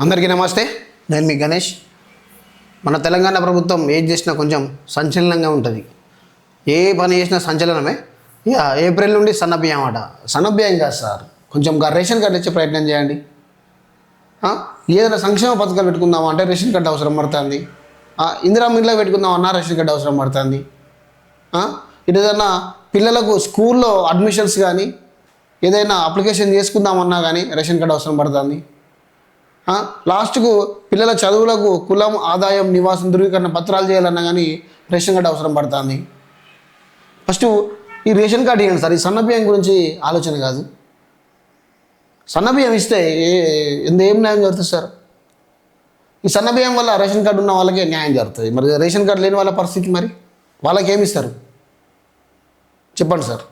అందరికీ నమస్తే. నేను మీ గణేష్. మన తెలంగాణ ప్రభుత్వం ఏం చేసినా కొంచెం సంచలనంగా ఉంటుంది. ఏ పని చేసినా సంచలనమే. ఇక ఏప్రిల్ నుండి సన్నబియ్యం అట సన్నబియ్యం కాదు సార్ కొంచెం రేషన్ కార్డు ఇచ్చే ప్రయత్నం చేయండి. ఏదైనా సంక్షేమ పథకాలు పెట్టుకుందామా అంటే రేషన్ కార్డు అవసరం పడుతుంది. ఇందిరా మిల్లా పెట్టుకుందామన్నా రేషన్ కార్డు అవసరం పడుతుంది. ఇటు ఏదైనా పిల్లలకు స్కూల్లో అడ్మిషన్స్ కానీ ఏదైనా అప్లికేషన్ చేసుకుందామన్నా కానీ రేషన్ కార్డు అవసరం పడుతుంది. లాస్ట్కు పిల్లల చదువులకు కులం ఆదాయం నివాసం ధృవీకరణ పత్రాలు చేయాలన్నా కానీ రేషన్ కార్డు అవసరం పడుతుంది. ఫస్ట్ ఈ రేషన్ కార్డు ఇవ్వండి సార్? ఈ సన్నబియ్యం గురించి ఆలోచన కాదు. సన్నబియ్యం ఇస్తే ఏ ఎంత ఏం న్యాయం జరుగుతుంది సార్? ఈ సన్నబియ్యం వల్ల రేషన్ కార్డు ఉన్న వాళ్ళకే న్యాయం జరుగుతుంది. మరి రేషన్ కార్డు లేని వాళ్ళ పరిస్థితి మరి? వాళ్ళకేమిస్తారు చెప్పండి సార్.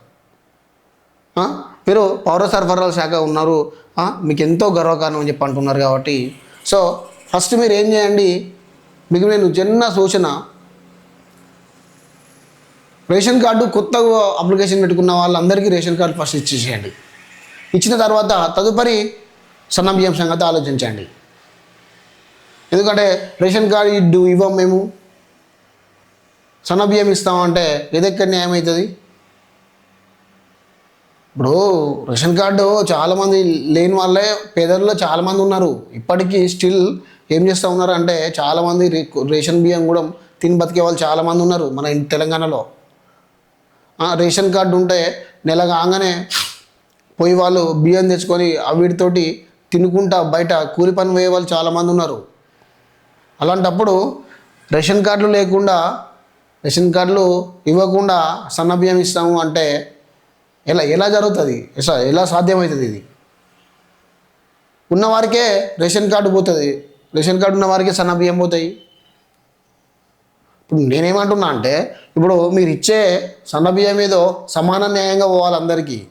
మీరు పౌర సరఫరాల శాఖ ఉన్నారు మీకు ఎంతో గర్వకారణం అని చెప్పి అంటున్నారు కాబట్టి. సో ఫస్ట్ మీరు ఏం చేయండి? మీకు నేను చిన్న సూచన. రేషన్ కార్డు కొత్తగా అప్లికేషన్ పెట్టుకున్న వాళ్ళందరికీ రేషన్ కార్డు ఫస్ట్ ఇచ్చేసేయండి. ఇచ్చిన తర్వాత తదుపరి సన్న బియ్యం సంగతి ఆలోచించండి. ఎందుకంటే రేషన్ కార్డు ఇడ్డు ఇవ్వం మేము. సన్న బియ్యం ఇస్తామంటే ఏదెక్కడ న్యాయం అవుతుంది ఇప్పుడు రేషన్ కార్డు చాలామంది లేని వాళ్ళే పేదల్లో చాలామంది ఉన్నారు. ఇప్పటికీ స్టిల్ ఏం చేస్తూ ఉన్నారు అంటే చాలామంది రే- రేషన్ బియ్యం కూడా తిని బతికే వాళ్ళు చాలామంది ఉన్నారు మన తెలంగాణలో. రేషన్ కార్డు ఉంటే నెల కాగానే పోయి వాళ్ళు బియ్యం తెచ్చుకొని వీటితోటి తినుకుంటా బయట కూలి పని పోయే వాళ్ళు చాలామంది ఉన్నారు. అలాంటప్పుడు రేషన్ కార్డులు లేకుండా రేషన్ కార్డులు ఇవ్వకుండా సన్న బియ్యం ఇస్తాము అంటే ఎలా ఎలా జరుగుతుంది? ఎలా ఎలా సాధ్యమవుతుంది ఇది? ఉన్నవారికే రేషన్ కార్డు పోతుంది. రేషన్ కార్డు ఉన్నవారికే సన్న బియ్యం పోతాయి. ఇప్పుడు నేనేమంటున్నా అంటే ఇప్పుడు మీరు ఇచ్చే సన్న బియ్యం ఏదో సమాన న్యాయంగా పోవాలి అందరికీ.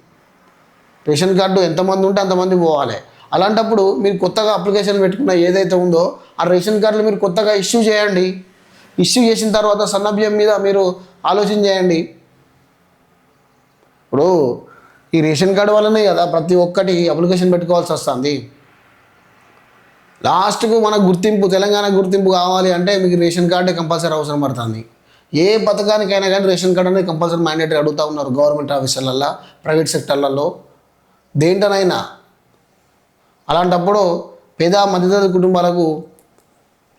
రేషన్ కార్డు ఎంతమంది ఉంటే అంతమంది పోవాలి. అలాంటప్పుడు మీరు కొత్తగా అప్లికేషన్ పెట్టుకున్న ఏదైతే ఉందో ఆ రేషన్ కార్డులు మీరు కొత్తగా ఇష్యూ చేయండి. ఇష్యూ చేసిన తర్వాత సన్న బియ్యం మీద మీరు ఆలోచన చేయండి. ఇప్పుడు ఈ రేషన్ కార్డు వల్లనే కదా ప్రతి ఒక్కటి అప్లికేషన్ పెట్టుకోవాల్సి వస్తుంది. లాస్ట్కు మన గుర్తింపు తెలంగాణ గుర్తింపు కావాలి అంటే మీకు రేషన్ కార్డే కంపల్సరీ అవసరం పడుతుంది. ఏ పథకానికైనా కానీ రేషన్ కార్డు అనేది కంపల్సరీ మ్యాండేటరీ అడుగుతూ ఉన్నారు గవర్నమెంట్ ఆఫీసులల్లో ప్రైవేట్ సెక్టర్లలో దేంటనైనా అలాంటప్పుడు పేద మధ్యతరగతి కుటుంబాలకు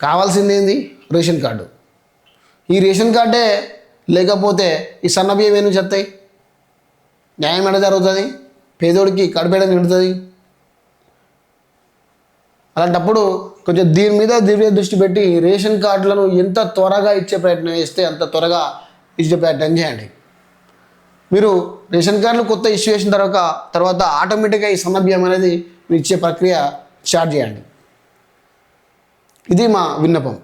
కావాల్సింది ఏంది? Ration card. ఈ రేషన్ కార్డే లేకపోతే ఈ సన్నబియ్యం ఏమి చెప్తాయి న్యాయం ఎడ జరుగుతుంది? పేదోడికి కడుపేయడం నిండుతుంది? అలాంటప్పుడు కొంచెం దీని మీద దివ్య దృష్టి పెట్టి రేషన్ కార్డులను ఎంత త్వరగా ఇచ్చే ప్రయత్నం చేస్తే అంత త్వరగా ఇచ్చే ప్రయత్నం చేయండి. మీరు రేషన్ కార్డులు కొత్త ఇష్యూ చేసిన తర్వాత తర్వాత ఆటోమేటిక్గా ఈ సన్నభ్యం అనేది మీరు ఇచ్చే ప్రక్రియ స్టార్ట్ చేయండి. ఇది మా విన్నపం.